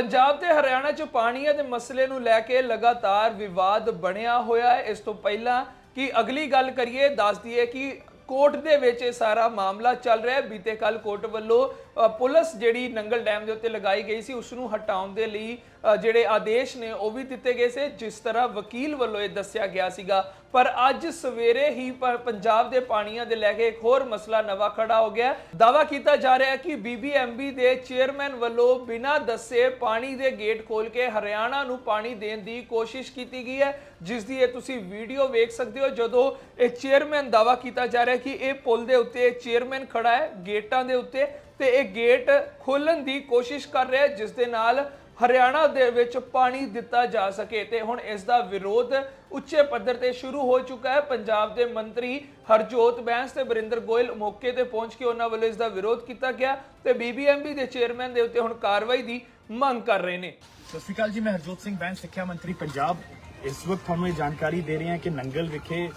ਪੰਜਾਬ ਤੇ ਹਰਿਆਣਾ 'ਚ ਪਾਣੀਆਂ ਦੇ ਮਸਲੇ ਨੂੰ ਲੈ ਕੇ ਲਗਾਤਾਰ ਵਿਵਾਦ ਬਣਿਆ ਹੋਇਆ ਹੈ। ਇਸ ਤੋਂ ਪਹਿਲਾਂ ਕਿ ਅਗਲੀ ਗੱਲ ਕਰੀਏ, ਦੱਸ ਦਈਏ ਕਿ ਕੋਰਟ ਦੇ ਵਿੱਚ ਇਹ ਸਾਰਾ ਮਾਮਲਾ ਚੱਲ ਰਿਹਾ ਹੈ। ਬੀਤੇ ਕੱਲ ਕੋਰਟ ਵੱਲੋਂ ਪੁਲਿਸ ਜਿਹੜੀ ਨੰਗਲ ਡੈਮ ਦੇ ਉੱਤੇ ਲਗਾਈ ਗਈ ਸੀ, ਉਸ ਨੂੰ ਹਟਾਉਣ ਦੇ ਲਈ ਜਿਹੜੇ ਆਦੇਸ਼ ਨੇ ਉਹ ਵੀ ਦਿੱਤੇ ਗਏ ਸੀ। ਜਿਸ ਤਰ੍ਹਾਂ ਵਕੀਲ ਵੱਲੋਂ ਇਹ ਦੱਸਿਆ ਗਿਆ ਸੀਗਾ। ਪਰ ਅੱਜ ਸਵੇਰੇ ਹੀ ਪੰਜਾਬ ਦੇ ਪਾਣੀਆਂ ਦੇ ਲੈ ਕੇ ਇੱਕ ਹੋਰ ਮਸਲਾ ਨਵਾਂ ਖੜਾ ਹੋ ਗਿਆ। ਦਾਵਾ ਕੀਤਾ ਜਾ ਰਿਹਾ ਹੈ ਕਿ ਬੀਬੀਐਮਬੀ ਦੇ ਚੇਅਰਮੈਨ ਵੱਲੋਂ ਬਿਨਾਂ ਦੱਸੇ ਪਾਣੀ ਦੇ ਗੇਟ ਖੋਲ ਕੇ ਹਰਿਆਣਾ ਨੂੰ ਪਾਣੀ ਦੇਣ ਦੀ ਕੋਸ਼ਿਸ਼ ਕੀਤੀ ਗਈ ਹੈ। ਜਿਸ ਦੀ ਇਹ ਤੁਸੀਂ ਵੀਡੀਓ ਵੇਖ ਸਕਦੇ ਹੋ। ਜਦੋਂ ਇਹ ਚੇਅਰਮੈਨ ਦਾਵਾ ਕੀਤਾ ਜਾ ਰਿਹਾ ਹੈ ਕਿ ਇਹ ਪੁਲ ਦੇ ਉੱਤੇ ਚੇਅਰਮੈਨ ਖੜਾ ਹੈ ਗੇਟਾਂ ਦੇ ਉੱਤੇ ਤੇ ਇਹ ਗੇਟ ਖੋਲਣ ਦੀ ਕੋਸ਼ਿਸ਼ ਕਰ ਰਿਹਾ ਹੈ। ਜਿਸ ਦੇ ਨਾਲ ਹਰਿਆਣਾ ਦੇ ਵਿੱਚ ਪਾਣੀ ਦਿੱਤਾ ਜਾ ਸਕੇ ਤੇ ਹੁਣ ਇਸ ਦਾ ਵਿਰੋਧ ਉੱਚੇ ਪੱਧਰ ਤੇ ਸ਼ੁਰੂ ਹੋ ਚੁੱਕਾ ਹੈ। ਪੰਜਾਬ ਦੇ ਮੰਤਰੀ ਹਰਜੋਤ ਬੈਂਸ ਤੇ ਬਰਿੰਦਰ ਗੋਇਲ ਮੌਕੇ ਤੇ ਪਹੁੰਚ ਕੇ ਉਹਨਾਂ ਵੱਲੋਂ ਇਸ ਦਾ ਵਿਰੋਧ ਕੀਤਾ ਗਿਆ ਤੇ ਬੀਬੀਐਮਬੀ ਦੇ ਚੇਅਰਮੈਨ ਦੇ ਉੱਤੇ ਹੁਣ ਕਾਰਵਾਈ ਦੀ ਮੰਗ ਕਰ ਰਹੇ ਨੇ। ਸਤਿ ਸ਼੍ਰੀ ਅਕਾਲ ਜੀ, ਮੈਂ ਹਰਜੋਤ ਸਿੰਘ ਬੈਂਸ, ਸਿੱਖਿਆ ਮੰਤਰੀ ਪੰਜਾਬ। ਇਸ ਵਕਤ ਤੁਹਾਨੂੰ ਇਹ ਜਾਣਕਾਰੀ ਦੇ ਰਹੇ ਹਾਂ ਕਿ ਨੰਗਲ ਵਿਖੇ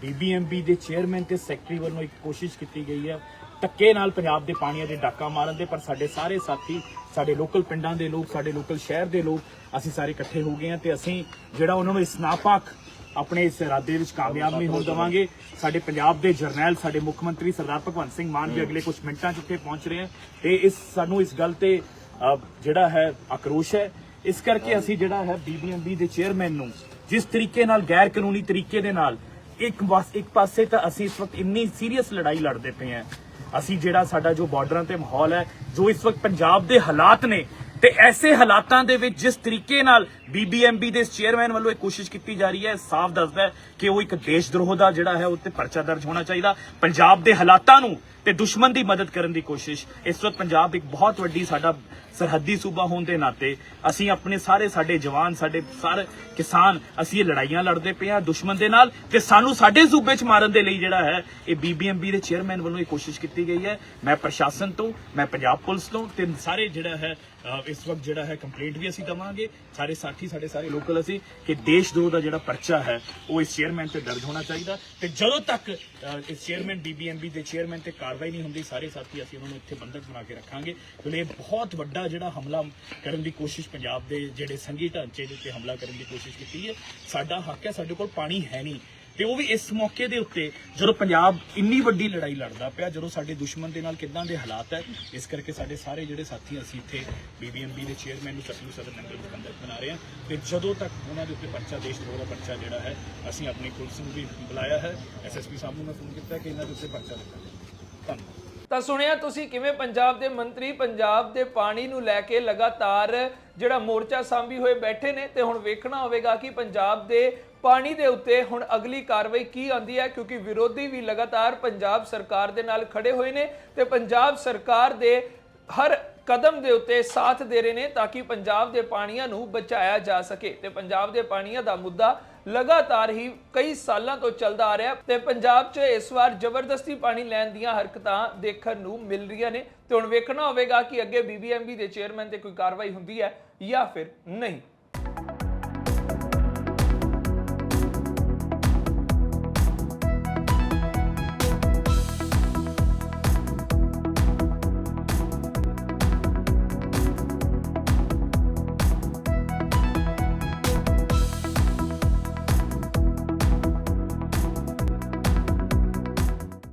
ਬੀਬੀਐਮਬੀ ਦੇ ਚੇਅਰਮੈਨ ਤੇ ਸੈਕਟਰੀ ਵੱਲੋਂ ਇੱਕ ਕੋਸ਼ਿਸ਼ ਕੀਤੀ ਗਈ ਹੈ ਧੱਕੇ ਨਾਲ ਪੰਜਾਬ ਦੇ ਪਾਣੀਆਂ ਦੇ ਡਾਕਾ ਮਾਰਨ ਦੇ, ਪਰ ਸਾਡੇ ਸਾਰੇ ਸਾਥੀ, ਸਾਡੇ ਲੋਕਲ ਪਿੰਡਾਂ ਦੇ ਲੋਕ, ਸਾਡੇ ਲੋਕਲ ਸ਼ਹਿਰ ਦੇ ਲੋਕ, ਅਸੀਂ ਸਾਰੇ ਇਕੱਠੇ ਹੋ ਗਏ ਹਾਂ ਤੇ ਅਸੀਂ ਜਿਹੜਾ ਉਹਨਾਂ ਨੂੰ ਇਸ ਨਾਪਾਕ ਆਪਣੇ ਇਸ ਇਰਾਦੇ ਵਿੱਚ ਕਾਮਯਾਬ ਨਹੀਂ ਹੋਣ ਦੇਵਾਂਗੇ। ਸਾਡੇ ਪੰਜਾਬ ਦੇ ਜਰਨੈਲ, ਸਾਡੇ ਮੁੱਖ ਮੰਤਰੀ ਸਰਦਾਰ ਭਗਵੰਤ ਸਿੰਘ ਮਾਨ ਵੀ ਅਗਲੇ ਕੁਝ ਮਿੰਟਾਂ 'ਚ ਉੱਥੇ ਪਹੁੰਚ ਰਹੇ ਹਨ ਤੇ ਇਸ ਸਾਨੂੰ ਇਸ ਗੱਲ ਤੇ ਜਿਹੜਾ ਹੈ ਆਕਰੋਸ਼ ਹੈ। ਇਸ ਕਰਕੇ ਅਸੀਂ ਜਿਹੜਾ ਹੈ ਬੀਬੀਐਮਬੀ ਦੇ ਚੇਅਰਮੈਨ ਨੂੰ ਜਿਸ ਤਰੀਕੇ ਨਾਲ ਗੈਰ ਕਾਨੂੰਨੀ ਤਰੀਕੇ ਦੇ ਨਾਲ ਇੱਕ ਇੱਕ ਪਾਸੇ ਤਾਂ ਅਸੀਂ ਇਸ ਵਕਤ ਇੰਨੀ ਸੀਰੀਅਸ ਲੜਾਈ ਲੜਦੇ ਪਏ ਹਾਂ ਅਸੀਂ ਜਿਹੜਾ ਸਾਡਾ ਜੋ ਬਾਰਡਰਾਂ ਤੇ ਮਾਹੌਲ ਹੈ, ਜੋ ਇਸ ਵਕਤ ਪੰਜਾਬ ਦੇ ਹਾਲਾਤ ਨੇ, ਤੇ ਐਸੇ ਹਾਲਾਤਾਂ ਦੇ ਵਿੱਚ ਜਿਸ ਤਰੀਕੇ ਨਾਲ ਬੀਬੀਐਮਬੀ ਦੇ ਚੇਅਰਮੈਨ ਵੱਲੋਂ ਇਹ ਕੋਸ਼ਿਸ਼ ਕੀਤੀ ਜਾ ਰਹੀ ਹੈ ਸਾਫ਼ ਦੱਸਦਾ ਹੈ ਕਿ ਉਹ ਇੱਕ ਦੇਸ਼ ਦਰੋਹ ਦਾ ਜਿਹੜਾ ਹੈ ਉੱਤੇ ਪਰਚਾ ਦਰਜ ਹੋਣਾ ਚਾਹੀਦਾ। ਪੰਜਾਬ ਦੇ ਹਾਲਾਤਾਂ ਨੂੰ ਤੇ ਦੁਸ਼ਮਣ ਦੀ ਮਦਦ ਕਰਨ ਦੀ ਕੋਸ਼ਿਸ਼। ਇਸ ਵਕਤ ਪੰਜਾਬ ਇੱਕ ਬਹੁਤ ਵੱਡੀ ਸਾਡਾ ਸਰਹੱਦੀ ਸੂਬਾ ਹੋਣ ਦੇ ਨਾਤੇ ਅਸੀਂ ਆਪਣੇ ਸਾਰੇ ਸਾਡੇ ਜਵਾਨ, ਸਾਡੇ ਸਾਰੇ ਕਿਸਾਨ, ਅਸੀਂ ਇਹ ਲੜਾਈਆਂ ਲੜਦੇ ਪਏ ਹਾਂ ਦੁਸ਼ਮਣ ਦੇ ਨਾਲ ਤੇ ਸਾਨੂੰ ਸਾਡੇ ਸੂਬੇ 'ਚ ਮਾਰਨ ਦੇ ਲਈ ਜਿਹੜਾ ਹੈ ਇਹ ਬੀਬੀਐਮਬੀ ਦੇ ਚੇਅਰਮੈਨ ਵੱਲੋਂ ਇਹ ਕੋਸ਼ਿਸ਼ ਕੀਤੀ ਗਈ ਹੈ। ਮੈਂ ਪ੍ਰਸ਼ਾਸਨ ਤੋਂ, ਮੈਂ ਪੰਜਾਬ ਪੁਲਿਸ ਤੋਂ ਤੇ ਸਾਰੇ ਜਿਹੜਾ ਹੈ ਇਸ ਵਕਤ ਜਿਹੜਾ ਹੈ ਕੰਪਲੇਂਟ ਵੀ ਅਸੀਂ ਦਵਾਂਗੇ। ਸਾਰੇ ਸਾਥੀ, ਸਾਡੇ ਸਾਰੇ ਲੋਕਲ ਅਸੀਂ ਕਿ ਦੇਸ਼ ਦੋ ਦਾ ਜਿਹੜਾ ਪਰਚਾ ਹੈ ਉਹ ਇਸ ਚੇਅਰਮੈਨ ਤੇ ਦਰਜ ਹੋਣਾ ਚਾਹੀਦਾ ਤੇ ਜਦੋਂ ਤੱਕ ਇਸ ਚੇਅਰਮੈਨ ਬੀਬੀਐਮਬੀ ਦੇ ਚੇਅਰਮੈਨ ਤੇ ਕਾਰਵਾਈ ਨਹੀਂ ਹੁੰਦੀ, ਸਾਰੇ ਸਾਥੀ ਅਸੀਂ ਉਹਨਾਂ ਨੂੰ ਇੱਥੇ ਬੰਦਕ ਬਣਾ ਕੇ ਰੱਖਾਂਗੇ। ਕਿਉਂਕਿ ਇਹ ਬਹੁਤ ਵੱਡਾ ਜਿਹੜਾ ਹਮਲਾ ਕਰਨ ਦੀ ਕੋਸ਼ਿਸ਼ ਪੰਜਾਬ ਦੇ ਜਿਹੜੇ ਸੰਘੀ ਢਾਂਚੇ ਦੇ ਉੱਤੇ ਹਮਲਾ ਕਰਨ ਦੀ ਕੋਸ਼ਿਸ਼ ਕੀਤੀ ਹੈ, ਸਾਡਾ ਹੱਕ ਹੈ, ਸਾਡੇ ਕੋਲ ਪਾਣੀ ਹੈ ਨਹੀਂ। ਤੇ ਉਹ ਵੀ ਇਸ ਮੌਕੇ ਦੇ ਉੱਤੇ, ਜਦੋਂ ਪੰਜਾਬ ਇੰਨੀ ਵੱਡੀ ਲੜਾਈ ਲੜਦਾ ਪਿਆ, ਜਦੋਂ ਸਾਡੇ ਦੁਸ਼ਮਣ ਦੇ ਨਾਲ ਕਿੱਦਾਂ ਦੇ ਹਾਲਾਤ ਹੈ, ਇਸ ਕਰਕੇ ਸਾਡੇ ਸਾਰੇ ਜਿਹੜੇ ਸਾਥੀ ਅਸੀਂ ਇੱਥੇ ਬੀਬੀਐਮਬੀ ਦੇ ਚੇਅਰਮੈਨ ਨੂੰ ਸਤਲੂ ਸਦਰ ਨੰਗਲ ਨੂੰ ਬੰਦਕ ਬਣਾ ਰਹੇ ਹਾਂ। ਤੇ ਜਦੋਂ ਤੱਕ ਉਹਨਾਂ ਦੇ ਉੱਤੇ ਪਰਚਾ, ਦੇਸ਼ ਦਾ ਪਰਚਾ ਜਿਹੜਾ ਹੈ, ਅਸੀਂ ਆਪਣੀ ਪੁਲਿਸ ਨੂੰ ਵੀ ਬੁਲਾਇਆ ਹੈ। ਐਸਐਸਪੀ ਸਾਹਿਬ ਨੂੰ ਮੈਂ ਫੋਨ ਕੀਤਾ ਕਿ ਇਹਨਾਂ ਦੇ ਉੱਤੇ ਪਰਚਾ ਦਿੱਤਾ ਤਾਂ ਸੁਣਿਆ ਤੁਸੀਂ ਕਿਵੇਂ ਪੰਜਾਬ ਦੇ ਮੰਤਰੀ ਪੰਜਾਬ ਦੇ ਪਾਣੀ ਨੂੰ ਲੈ ਕੇ ਲਗਾਤਾਰ ਜਿਹੜਾ ਮੋਰਚਾ ਸਾਂਭੀ ਹੋਏ ਬੈਠੇ ਨੇ ਤੇ ਹੁਣ ਵੇਖਣਾ ਹੋਵੇਗਾ ਕਿ ਪੰਜਾਬ ਦੇ ਪਾਣੀ ਦੇ ਉੱਤੇ ਹੁਣ ਅਗਲੀ ਕਾਰਵਾਈ ਕੀ ਆਂਦੀ ਹੈ, ਕਿਉਂਕਿ ਵਿਰੋਧੀ ਵੀ ਲਗਾਤਾਰ ਪੰਜਾਬ ਸਰਕਾਰ ਦੇ ਨਾਲ ਖੜੇ ਹੋਏ ਨੇ ਤੇ ਪੰਜਾਬ ਸਰਕਾਰ ਦੇ ਹਰ ਕਦਮ ਦੇ ਉੱਤੇ ਸਾਥ ਦੇ ਰਹੇ ਨੇ ਤਾਂ ਕਿ ਪੰਜਾਬ ਦੇ ਪਾਣੀਆਂ ਨੂੰ ਬਚਾਇਆ ਜਾ ਸਕੇ। ਤੇ ਪੰਜਾਬ ਦੇ ਪਾਣੀਆਂ ਦਾ ਮੁੱਦਾ ਲਗਾਤਾਰ ਹੀ ਕਈ ਸਾਲਾਂ ਤੋਂ ਚੱਲਦਾ ਆ ਰਿਹਾ। ਤੇ ਪੰਜਾਬ 'ਚ ਇਸ ਵਾਰ ਜ਼ਬਰਦਸਤੀ ਪਾਣੀ ਲੈਣ ਦੀਆਂ ਹਰਕਤਾਂ ਦੇਖਣ ਨੂੰ ਮਿਲ ਰਹੀਆਂ ਨੇ। ਤੇ ਹੁਣ ਵੇਖਣਾ ਹੋਵੇਗਾ ਕਿ ਅੱਗੇ ਬੀਬੀਐਮਬੀ ਦੇ ਚੇਅਰਮੈਨ ਤੇ ਕੋਈ ਕਾਰਵਾਈ ਹੁੰਦੀ ਹੈ ਜਾਂ ਫਿਰ ਨਹੀਂ।